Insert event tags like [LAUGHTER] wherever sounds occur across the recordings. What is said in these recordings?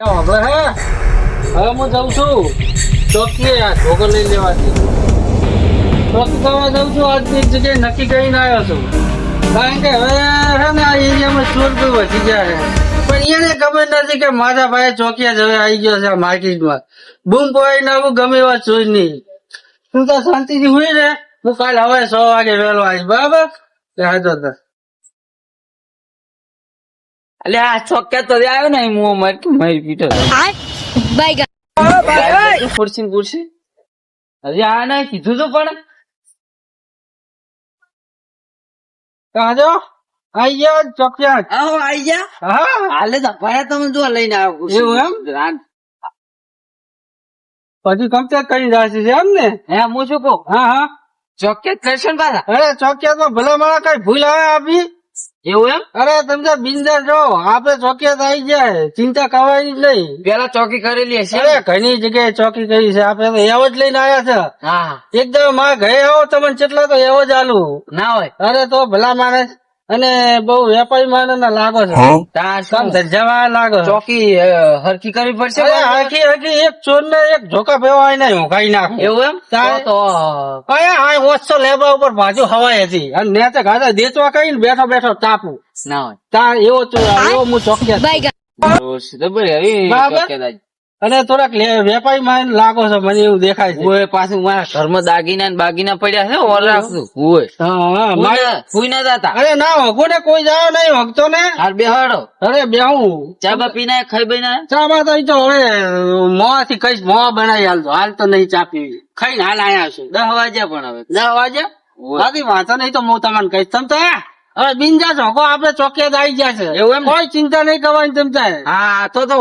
હવે હે? હવે હું જઉં કારણ કે હવે હે ને આ એરિયામાં ચોર કોઈ વધી પણ એને ખબર નથી કે મારા ભાઈ ચોકિયા હવે આવી ગયો છે આ માર્કેટમાં. બૂમ પડાવી નાખું, ગમે એવા ચોર નહીં. તું તો શાંતિથી હોય ને હું કાલ હવે સો વાગે વહેલો આવીશ. બરાબર? તે હાજો તો એટલે આ છોકે તો આવ્યો ને હું મારી મારી પીટો બાય ને ફુરસી અરે આ ના કીધું તો પણ. હાજો આઈ ગયા ચોકિયા આવો આઈ ગયા. હા. હાલે તો ભાઈ તમે જો લઈને આવ્યો એવું એમ? રાન- પછી કમ્પ્લેટ કરી જશે છે એમ ને? હે હું શું કહું હા હા. ચોકિયા કરશે ને પાછા? અરે ચોકિયાતમાં ભલા મારા કઈ ભૂલ આવે આપી? એવું એમ? અરે તમે બિંદાસ રહો. આપડે ચોકી આવી જાય. ચિંતા કરવાની જ નહીં. પેલા ચોકી કરેલી હશે અરે ઘણી જગ્યાએ ચોકી કરી છે. આપડે તો એવો જ લઈને આવ્યા છે. હા. એકદમ મારા ઘરે આવો તમને કેટલા તો એવો જ આલુ. ના હોય. અરે તો ભલા માણસ. અને બહુ વેપારી માણસ ના લાગો છે. કામ શું? લાગો ચોકી હરકી કરવી પડશે હરકી હરખી હરખી એક ચોર ને એક ઝોકા ફેવાય નહીં હુંકાઈ નાખું. એવું એમ? તો તો અરે હા ઓછો લેબા ઉપર બાજુ હવાય હતી અને ને તો ગાધા દેચવા કઈ બેઠો બેઠો તાપુ. ના હોય. તાર એવો એવો હું ચોકી તો બરાબર. અને થોડાક વેપારી માં લાગો છો મને એવું દેખાય છે. ઓય પાછું મારા ઘરમાં દાગીના ને બાગીના પડ્યા છે ઓર રાખશું. ઓય. હા હા મારે- ફૂઈ- ફૂઈ ના જાતા. અરે ના હગો ને કોઈ જાવ નહીં હગતો ને હાર બેહાડો. અરે બેહું. ચા બા ના ખાઈ બઈ ના ચા બા તો તો હવે મોં થી કઈશ મોં બનાવી હાલ તો હાલ તો નહીં ચા પીવી. ખાઈને હાલ આયા છું દસ વાગ્યા પણ હવે. દસ વાગ્યા? બાકી વાંચો નહીં તો હું તમને કહીશ. તમ તો હવે બિંજા ચોકો આપડે ચોકિયાત આવી ગયા છે. એવું એમ? કોઈ ચિંતા નહીં કરવાની તમ તારે હા તો તો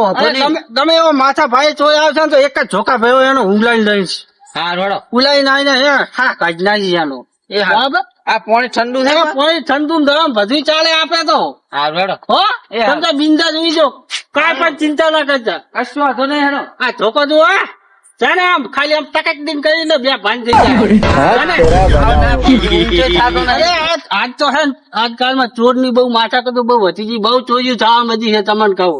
ગમે એવો માથા ભાઈ ચોય આવશે ને તો એક જ ઝોકા ભાઈ એનો ઉલાઈ લઈશ હા રોડો. ઉલાઈ નાઈને હે? હા કાઢી નાખી એનો એ હા. બરાબર? આ પોણી ઠંડુ છે પોણી ઠંડુ ધરમ બધું ચાલે આપે તો. હા રોડો. હો. તમે બિંદા જોઈ જો કાંઈ પણ ચિંતા ના કરતા. કશું વાંધો નહીં હેડો. આ ચોકો જો હા? જાણે આમ ખાલી આમ ટકક દિન કરીને બે ભાન થઈ જાય. આજ તો હે આજકાલમાં ચોરની બહુ માથા તો બહુ વધી ગઈ બહુ ચોરી થવા બધી છે તમને કહું.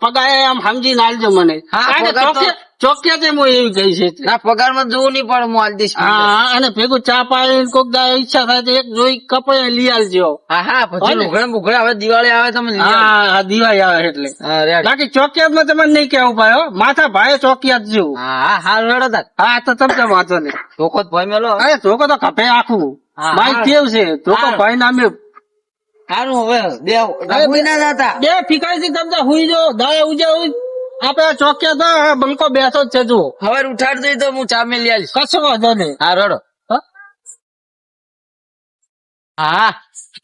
પગારે આમ સમજીને આલજો મને. હા, કારણ કે પગાર તો- ચોકે- ચોકિયા તે હું એવી ગઈ છે ના પગારમાં જોવું નહીં પડે હું આલ હા અને ભેગું ચા પાણી કોક દા ઈચ્છા થાય તો એક જોઈ કપાઈ લઈ આલજો. હા હા પછી હો ને? લુગડા બુગડા હવે દિવાળી આવે તમે હા દિવાળી આવે એટલે. બાકી ચોકિયાતમાં તમને નહીં કેવું ભાઈ માથા ભાઈ ચોકિયાત જેવું હા હા હાલ રેડો હા તો તમને વાંચો નહીં. ચોખ્ખો જ ભાઈ મેલો અરે તો કપે આખું. ભાઈ મારી હા. છે. ધોકો ભાઈ નામે સારું હવે બે અરે ના જાતા બે ફિકાઈથી થી તમને હુઈ જો દાય ઉજે હુઈ આપડે ચોકિયા તો બંકો બેસો જ છે જુઓ. હવે ઉઠાડ દઈ તો હું ચા મેં લઈ આવીશ. કશો વાંધો નહીં. હા રડો. હા? હા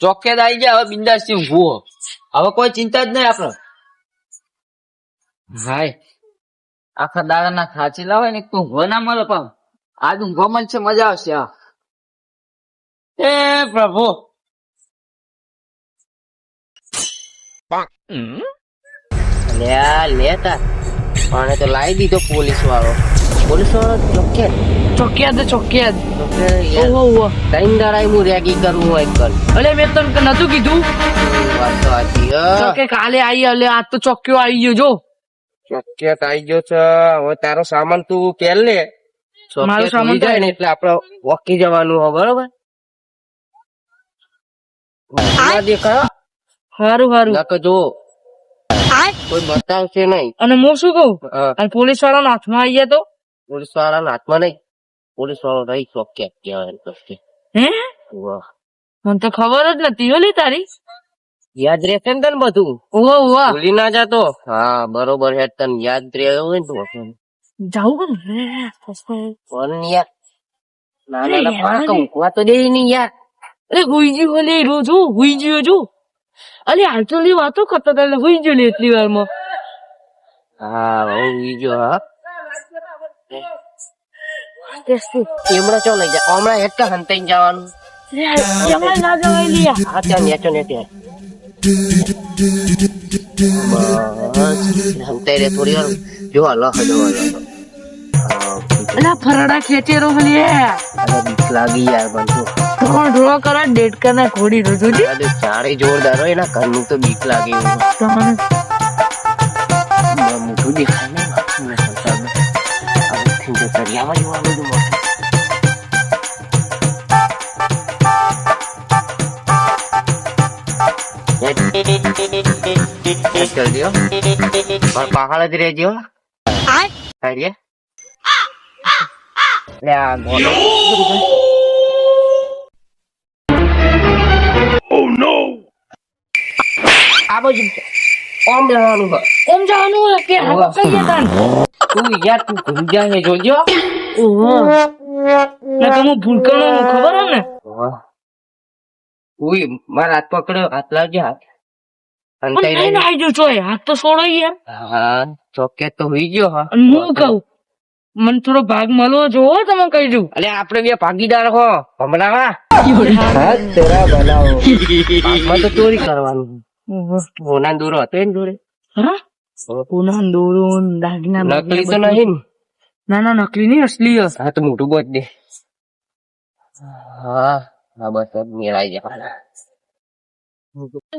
આવી ગયા હવે બિંદાસથી ઊંઘવું હવે કોઈ ચિંતા જ નહીં આપડે હાય આખા દાદાના ના ખાચી લાવે ને તું ઊંઘો ના મળે પામ આજ ઊંઘવા મળશે મજા આવશે આ એ પ્રભુ લે લેતા. પણ તો લાવી દીધો પોલીસ વાળો. પોલીસ વાળો ચોકિયાત છે, ચોકિયાત ઓહો ઓહો ટાઈમ દાડા હું રેગી કરું હોય કલ અલે મેં તને નતું કીધું? વાત તો હો. ચોકે કાલે આવી અલે આજ તો ચોક્યો આવી ગયો જો. ચોક્કસ આઈ ગયો છે. હવે તારો સામાન તું કેલ લે મારો સામાન જાય ને એટલે આપડે વોકી જવાનું હો બરોબર? દેખાય? હારું હારું. નકર જો કોઈ બતાવશે નહીં. અને હું શું કહું? અને પોલીસવાળા હાથમાં આવી ગયા તો? પોલીસ વાળાના હાથમાં નહીં. પોલીસ વાળો રહી ચોક્કસ કહેવાય તો હે? વાહ. મને તો ખબર જ નથી ઓલી તારી. યાદ રહેશે ને તને બધું? ઓહો ઓહો ભૂલી ના જાતો? હા બરોબર હે તને યાદ રહ્યો હોય ને તો જાવું પણ યાર ના ના ના પાક તો દે નહીં યાર. અરે હુઈ ગયું રોજ હુઈ ગયો જો અલે હાલ તો લી વાતો કરતા તને હુઈ ગયો લે એટલી વારમાં. હા હું બીજો હા. તે શું? હમણાં ચો લઈ જા હમણાં હેઠકા હંતાઈ જવાનું. અરે ના જવાય લ્યા હા ત્યાં નેચો ને ત્યાં. હંતાઈ રે થોડી વાર. જો હલો હલો હલો. અલા ફરડા ખેચેરો ભલે લાગી યાર બંધુ. તો ઢોળો કરા ડેટકા ના ખોડી રો જોજી અરે ચારે જોરદાર હોય એના ઘરનું તો બીક લાગે તમને મોટું દેખાય ને વાંચું સંસારમાં હવે થી તો દરિયામાં જોવાનું જો મોટું પાહાળ જ રહેજો હરિયા લે આ ગોળો આ બાજુ ઓમ જવાનું છે. એમ જવાનું હોય કે હાથ કઈ તાન તું યાર તું ભૂલી જાય જોજો ઓહો ને તમે ભૂલકણો ખબર હે ને ઉઈ મારા હાથ પકડ્યો હાથ લાવજે હાથ અને પણ કઈ નહીં રહી નાઈ જો હાથ તો છોડો યાર હા ચોકેટ તો હોઈ ગયો હા હું કહું મને થોડો ભાગ મળવો જોવો તમે કહી દઉં. અલે આપણે બે ભાગીદાર હો. હમણાં બનાવો. ભાગમાં તો ચોરી કરવાનું. હોના દોરો હતો એને જોડે. હા? પુના દોરો દાગીના નકલી તો નહીં ના. ના નકલી નહીં અસલી હસ હા તો મોટું બોજ દે. હા હા બસ હવે મેળાઈ જવાના.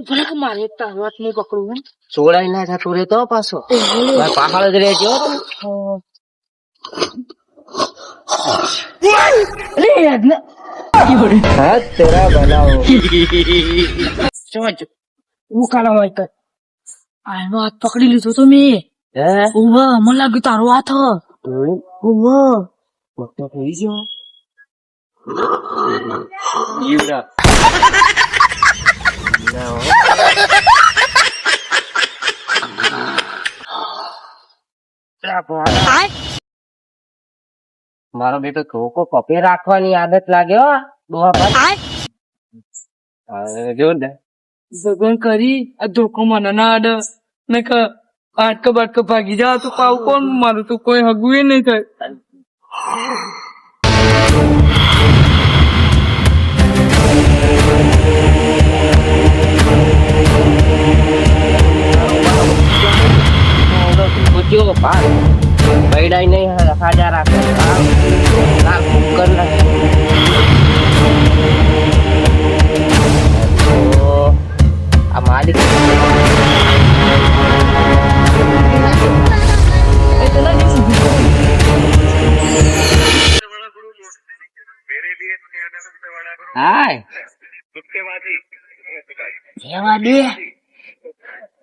ભલે મારે તારો હાથ નહીં પકડવું હે. ચોરાઈ ના જતો તો પાછો. પાછળ જ રહેજો. અરે યાદ ના જોજ કાલા હોય તો આ એનો હાથ પકડી લીધો તો મેં ઊભા મને લાગ્યું તારો હાથ. ઊભા મોટો થઈ ગયો જીવડા ના હો. પેલા ભોળા. મારો બેટો ધોકો કપે રાખવાની આદત લાગે હો ડોહા જો ને ભગવાન કરી આ ધોકો મને ના આડે ને કે આટકો બાટકો ભાગી જા તો પાવ કોણ મારું તો કોઈ હગું ય નહીં થાય Yo, ભાગ પૈડાઈ નહીં હાજા રાખે. લાલ કુકર તો આ માલિક હાય. જેવા દે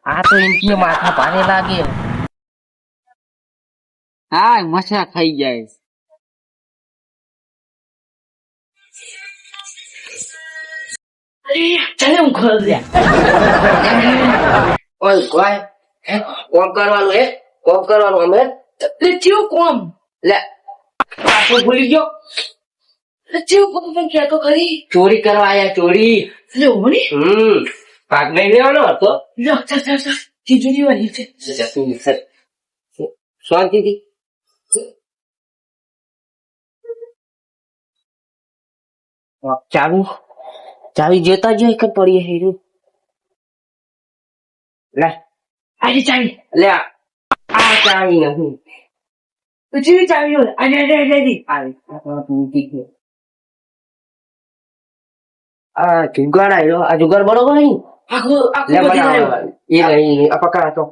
આ તો ઇન્કીએ માથા ભારે લાગે. હાય મસા ખાઈ જાય ચાલે હું ખોલ દે ઓય કોઈ કોમ કરવાનું હે કોમ કરવાનું અમે લે ચિયો કોમ લે પાછો ભૂલી ગયો લે ચિયો કોમ પણ કહેતો ખરી ચોરી કરવા આયા ચોરી લે ઓની હમ ભાગ નહીં લેવાનો હતો લે ચાલ ચાલ ચાલ તિજોરી વાળી છે શાંતિથી ચાવી? ચાવી જોતા જ કે પડી હેરી? લે. આજે ચાવી. લે આ ચાવી નહીં તો ચાવી હોય આજે આજે આજે આવી. આ તૂટી ગયો. આ જુગાડ આવ્યો. આ જુગાડ બરોબર નહીં? આખો આખો. એ નહીં આ પકડા તો.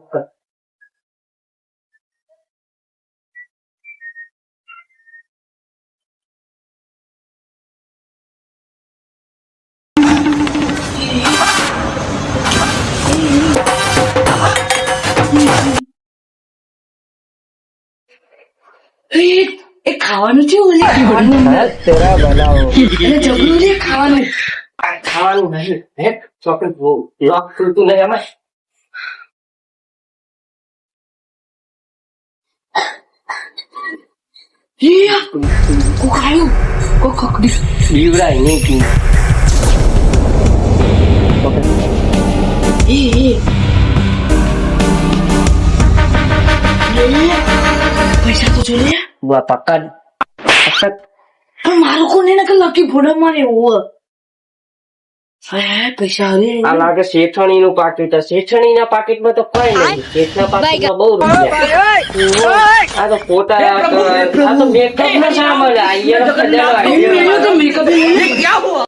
એ ખાવાનું છે ઓલે ખાવાનું એટલે જબરું છે ખાવાનું. આ ખાવાનું નહીં હે ચોકલેટ બહુ લોક ખુલતું નહીં આમાં એ કો ખાયું કો ખકડી બીવડાય નહીં પી એ એ લે પૈસા તો જોઈએ? બુઆ પક્કા? પક્કા? પણ મારું કોને ના લકી ફોડા મારે ઓવ હે પૈસા હવે આ લાગે શેઠણી નું પાકીટ શેઠણી ના પાકીટમાં તો કઈ નહીં. શેઠ ના પાકીટમાં બહુ રૂપિયા. આ તો ફોટા આ તો મેકઅપ ના સામાન આ તો ખજાનો મેલું તો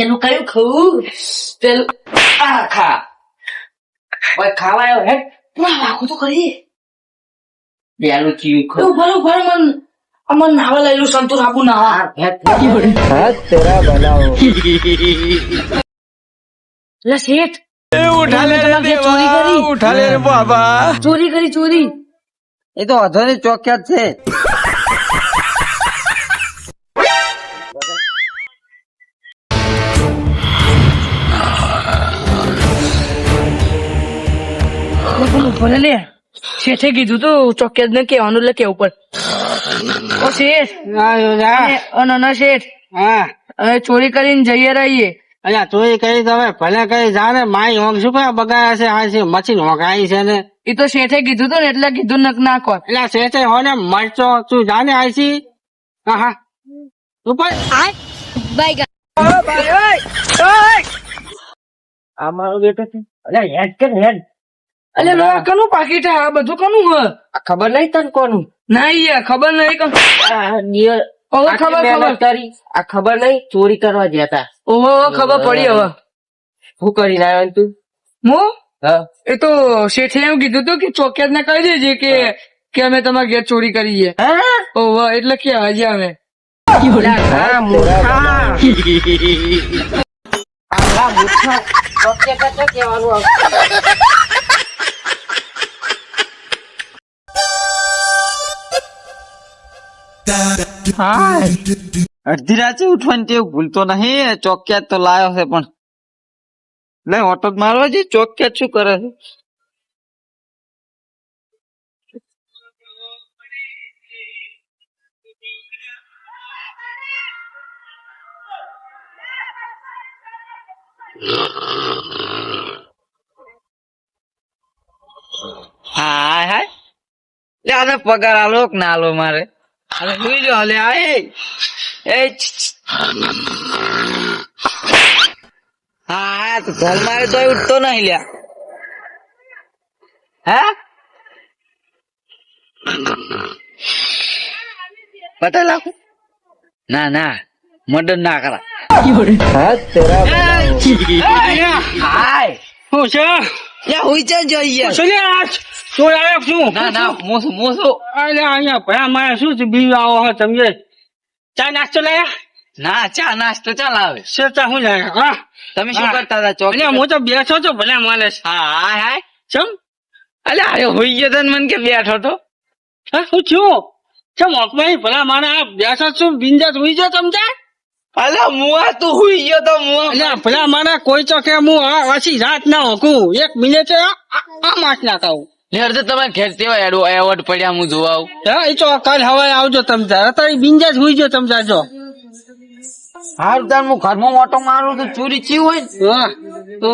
પેલું કયું ખવું પેલું આ ખા ઓય ખાવા આવ્યો હે ના વાગો તો કરી પેલું ચીયું ખવું ભરું ભર મન અમન નાવા લઈ સંતુર આપું નાવા હાથ તેરા બનાવો લે શેઠ ચોરી કરી બાબા ચોરી કરી ચોરી એ તો અધોની ચોખ્યાત છે પણ ઊભો લે. શેઠે કીધું તું ચોક્કસ ને કેવાનું એટલે કેવું ઉપર ઓ શેઠ. અને ઓ શેઠ. હા. ચોરી કરીને જઈએ રહીએ. અલ્યા ચોરી કરી તમે ભલે કરી જાને માય હોંગ શું કયા બગાયા છે આ છે મચીન હોંગાઈ છે ને. એ તો શેઠે કીધું તું ને એટલે કીધું નક ના કોણ એટલે શેઠે હો ને મરચો તું જાને આઈસી હા હા ઉપર આ મારો બેટો છે. અલ્યા હેડ કે હેડ. અલે ના કનું પાકીટ હે? આ બધું કનું હ? ખબર નહીં તને કોનું? ના યાર ખબર નહીં કન હવે ખબર ખબર. કરી આ ખબર નહીં ચોરી કરવા ગયા તા. ઓહો ખબર પડી હવે. શું કરીને આવ્યો તું? હું. એ તો શેઠે એમ કીધું તું કે ચોક્કસ ને કહી દેજે કે કે અમે તમારા ઘેર ચોરી કરી હા? ઓહો એટલે કે હજી અમે. [LAUGHS] હા, મૂર્ખા. અડધી રાતે ઉઠવાની ટેવ ભૂલતો નહીં ચોક્યાત તો લાયો છે પણ. લે, ઓટો જ મારવા જી ચોક્યાત શું કરે છે? હા હા લે, આને પગાર આલો કે ના આલો મારે? અરે સુઈ જો હલે આ એ. હા હા તો ઘર મારે તો ઉઠતો નહીં લ્યા. હે? પતા લાખું ના ના મર્ડર ના કરા. હાય. હું છે? યા હુઈ છે જોઈએ શું લે આ ચોર આવ્યો શું? ના ના મોસું મોસું. અરે અહીંયા ભયા મારે શું છે? બીજું આવો હો તમે ચા નાસ્તો લાયા? ના ચા નાસ્તો ચાલ આવે શેતા શું લાયા? હા. તમે શું કરતા હતા ચોક હું તો બેઠો છો ભલે માલે છે હા હા. ચમ? અલે અરે હોઈ ગયો તને મને કે બેઠો તો. હા શું થયું ચમ અકમાઈ ભલા મારે આ બેઠો છું બિંદાસ હોઈ જાવ સમજા અલે મુઆ તું હોઈ ગયો તો મુઆ એટલે ભલા મારા કોઈ તો કે હું આ આછી રાત ના હોકું. એક મિનિટે આ આ માસ ના ખાવું લેર તો ઘેર તેવા એવોર્ડ પડ્યા હું જોવા આવું. હા એ તો કાલ હવે આવજો તમે તાર અત્યારે બિંદાસ હોઈ જાવ તમે જાજો હારું તાર હું ઘરમાં ઓટો મારું તો ચોરી ચી હોય હા. તો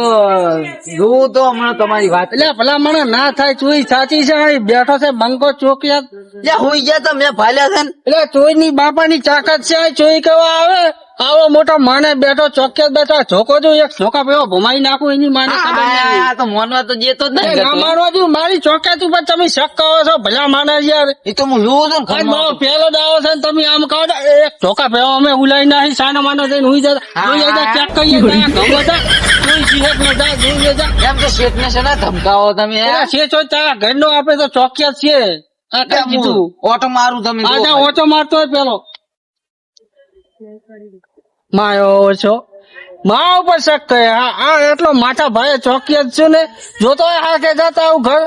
જોવું તો હમણાં તમારી વાત. એટલે ભલા મને ના થાય ચોરી સાચી છે બેઠો છે બંકો ચોકિયા. લે હોઈ ગયા તો મેં ભાલ્યા છે ને. એટલે બાપા ની તાકાત છે ચોરી કેવા આવે. આવો મોટો માને બેઠો ચોકે બેઠો ચોકો જો એક ચોકા પેલો ભમાઈ નાખું એની માને ખબર નહીં આ તો મોનવા તો જેતો જ નહીં ના મારવા જો મારી ચોકાત ઉપર તમે શક કહો છો ભલા માને યાર. એ તો હું જોઉં છું ને મારો પેલો દાવો છે તમે આમ કહો છો, એક ચોકા ભેળો અમે ઉલાઈ નાખી સાના માનો જઈને હુઈ જતા હા, જોઈ જતા ચેક કરીએ ત્યાં ગમો તા જોઈ જીવત ને જા જોઈ જતા એમ તો શેઠને છે ને ધમકાવો તમે હે? અરે છે છો તારા ઘરનો આપે તો ચોકિયા છે આ કઈ કીધું? ઓટો મારું તમે. ઓછો મારતો હોય પેલો. માયો છો. મા ઉપર શક કરે. આ આ એટલો માથા ભાઈ ચોકી જ છું ને. જોતો હોય હા કે જતા આવું ઘર.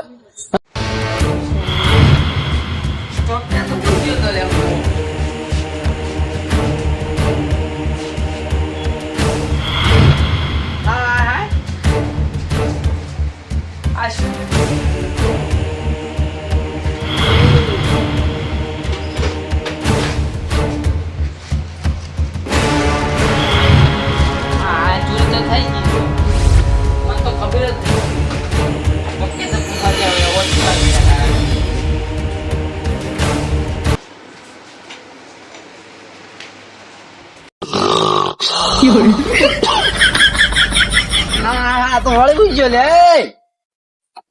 આ તો વળી ગયો લે.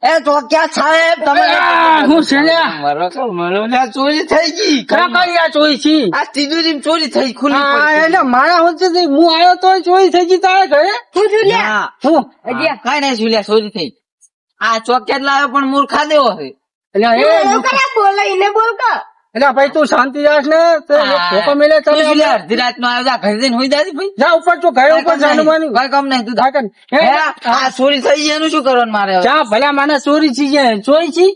એ ચોક્યા સાહેબ તમે હું છે લ્યા? મરો છો, મરો ને આ ચોરી થઈ ગઈ. આ ચોરી છી? આ તિજોરી ચોરી થઈ ખુલ્લી એટલે મારા હોતે હું આવ્યો તો ચોરી થઈ ગઈ તારા ઘરે? શું થયું લ્યા. હું? કાંઈ નહીં લ્યા ચોરી થઈ. આ ચોક્યા લાવ્યો પણ મૂર્ખા દેવો છે. એટલે બોલાઈને બોલે બોલ કા. એટલે ભાઈ તું શાંતિ રાખ ને ધોકો મેલે તું અડધી રાતમાં આવ્યો ઘરે જઈને હુઈ દાદી ભાઈ. જા ઉપર તું ઘરે ઉપર જાનું માનું કાંઈ કામ નહીં તું આ ચોરી થઈ જાય એનું શું કરવાનું મારે જા ભલા માને ચોરી થઈ જાય ચોરી છી.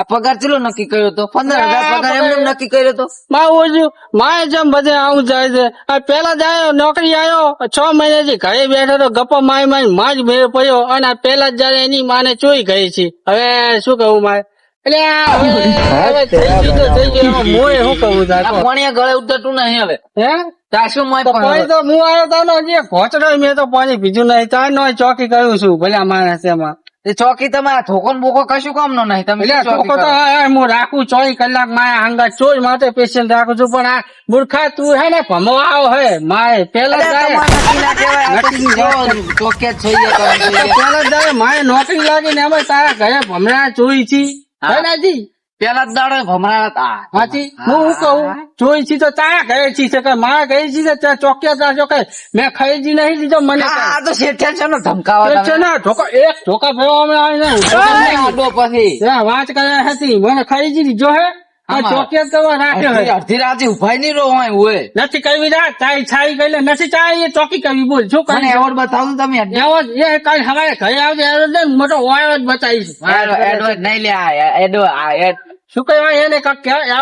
આ પગાર ચેલો નક્કી કર્યો તો? પંદર હજાર પગાર એમને નક્કી કર્યો તો? માં ઓછું. માએ જેમ બધે આવું જાય છે. આ પેલા જ આવ્યો નોકરી આવ્યો છ મહિનાથી ઘરે બેઠો તો ગપ્પો માય માયમાં જ મેળ પડ્યો અને આ પેલા જ જયારે એની માને ચોરી ગઈ છે. હવે શું કહું મારે? એટલે આ હવે હવે થઈ ગયું તો થઈ ગયું. એમાં મોંએ શું કહું તાર આ તો? પાણી ગળે ઉતરતું નહીં હવે. હે? તાર શું મોય તો પણ પાણી હવે? તો હું આવ્યો તો ને હજી ઘોચડો મેં તો પાણી પીધું નહીં. તાર નો ચોકી કર્યું છું ભલે માણસ એમાં. ચોકી તમારા થોકન બોકો કશું કામ નો નહીં. તમે ચોકી તો હું રાખું ચોવીસ કલાક માયા હંગા ચોર માટે પેશન્ટ રાખું છું પણ આ મૂર્ખા તું હે ને ભમવાઓ હે. માય પેલા ચોકે. પેલા જ માય નોકરી લાગી ને એમાં તારા ઘરે ભમરા ચોરી છી. હા. પેલા જ દાડે ભમરાણા હતા. હાચી? હું. શું કહું? જોઈ છી તો ચા કહે છી છે કે મા કહે છી છે? ત્યાં ચોક્યા તા ચોકે મેં ખરીદી નહીં દીધો મને આ તો શેઠે છે ને ધમકાવા છે ને ઢોકા એક ઢોકા ફેરવા અમે આવી ને આડો પછી વાંચ વાત કરે હતી મને ખરીદી દીધો હે. અડધી રાતે ઉભાઈ નહીં રહો હોય નથી તારી છાઈ ગઈ નથી ચાઈ એ ચોકી કરવી બોલ. શું મને એવોર્ડ બતાવું તમે એવો એ કાલ હવારે ઘરે આવજે મોટો જ બતાવીશ. એડવર્ડ નહીં લે આ એડો આ શું કહેવાય એને કાંક ને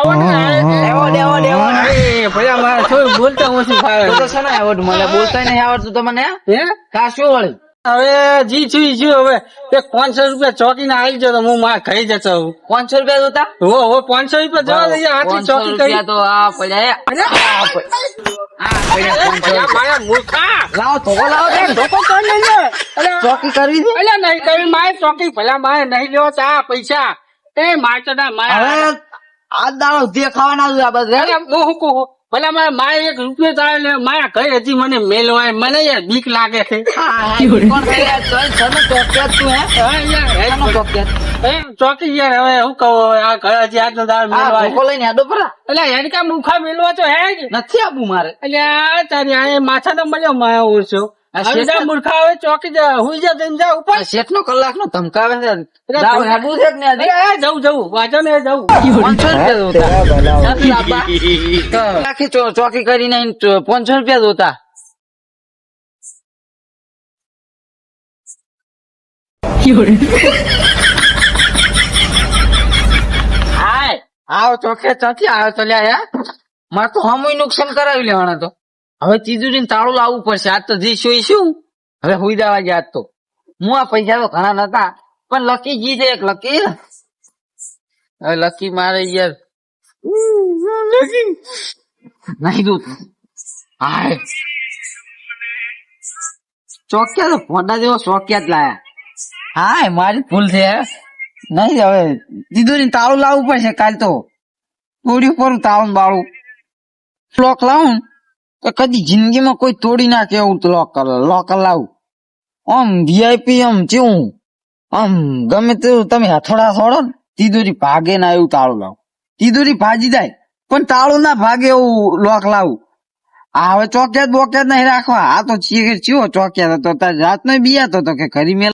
એવોર્ડ એવોર્ડ એવોર્ડ મારે શું બોલતા ઓછું ફાવે તો એવોર્ડ મને બોલતા નહીં આવડતું તમને હે? કા શું વળી? હવે જી છું ઈ છું હવે. એક પાંચસો રૂપિયા ચોકી ના આવી જતો હું માર ખાઈ જતો હું પાંચસો રૂપિયા જોતા? હો હો પાંચસો રૂપિયા જવા દઈએ આટલી ચોકી કરી. તો આ પડ્યા અરે! આ પડ્યા તા દેખાવાના ભલા મારે મારે એક રૂપિયો તારે મારા ઘરે હજી મને મેલવાય? મને યાર બીક લાગે છે. ચોકી યાર હવે હું કહું હવે આ ઘરે હજી આજનો દાળ આ મેલવાય. લઈને આડો પરા. એટલે હેડકા મુખા મેલવા તો હે નથી આપું મારે. એટલે આ તારી માછા માથા તો મળ્યો માયા ઓછો. મૂર્ખા ચોકી જા હુઈ જા જઈને જા ઉપર. આ શેઠનો કલાકનો ધમકાવે છે. એ જવું વાંચો ને પાંચસો રૂપિયા આખી ચોકી કરીને પાંચસો રૂપિયા જોતા હાય. આવો ચોકે ચોથી આવ્યો તો લ્યા યાર મારે તો હમુય નુકસાન કરાવી લેવાના તો. હવે તિજોરી તાળું લાવવું પડશે. આજ તો જી શું શું? હવે હુઈ દેવા ગયા તો. હું આ પૈસા તો ઘણા નતા, પણ લકી જી છે એક, લકી? હવે લકી મારે યાર. નહીં દૂત હાય. ચોક્યા તો ફોટા જેવો ચોક્યા જ લાયા. હાય, મારી ભૂલ છે નહીં, હવે દીધું તાળું લાવવું પડશે કાલ તો. તોડ્યું પર તાળું બાળું. લોક લાવું તો કદી જિંદગીમાં કોઈ તોડી નાખે એવું લોક લોક લાવું. આમ વીઆઈપી આમ ચેવું આમ ગમે તેવું તમે હથોડા છોડો ને, તીદુરી ભાગે ના એવું તાળું લાવું. તીદુરી ભાજી જાય, પણ તાળું ના ભાગે એવું લોક લાવું. આ હવે ચોક્યાત બોક્યાત નહીં રાખવા. આ તો ચીવો ચોક્યાત હતો. રાત નો બિયાતો હતો કે ઘરી મેલ